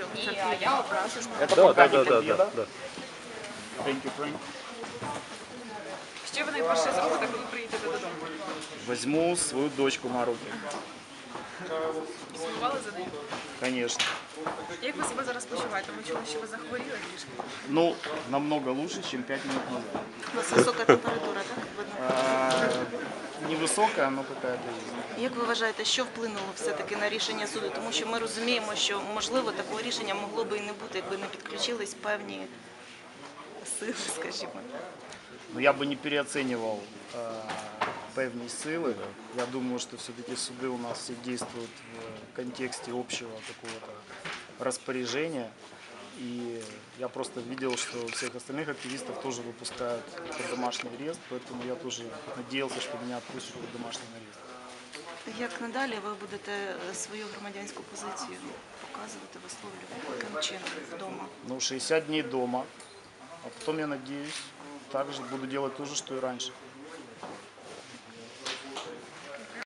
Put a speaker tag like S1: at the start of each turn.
S1: висловлював церкві образи.
S2: Это
S3: Да,
S2: пока
S3: да,
S2: не
S3: да, да,
S2: победа.
S3: да, да.
S2: Thank you, Frank.
S1: Що ви найперше зробите, коли приїдете додому?
S2: Возьму свою дочку на руки.
S1: Сумували за нею?
S2: Конечно.
S1: Як ви себе зараз почуваєте? Ми чули, що ви захворіли трішки.
S2: Ну, намного лучше, чем 5 минут назад.
S4: У вас висока температура, так? Видно.
S2: А, невысокая, но какая-то есть.
S4: Як ви вважаєте, що вплинуло все-таки на рішення суду? Тому що ми розуміємо, що можливо такого рішення могло би і не бути, якби не підключились певні сили, скажімо.
S2: Но я бы не переоценивал э, певні силы. Я думаю, что все-таки суды у нас все действуют в контексте общего какого-то распоряжения. Я просто видел, что всех остальных активистов тоже выпускают под домашний арест, поэтому я тоже надеялся, что меня отпустят под домашний арест.
S4: Як надалі ви будете свою громадянську позицію показувати, висловлювати яким чином вдома?
S2: Ну, 60 дней дома, а потом, я надеюсь, также буду делать то же, что и раньше.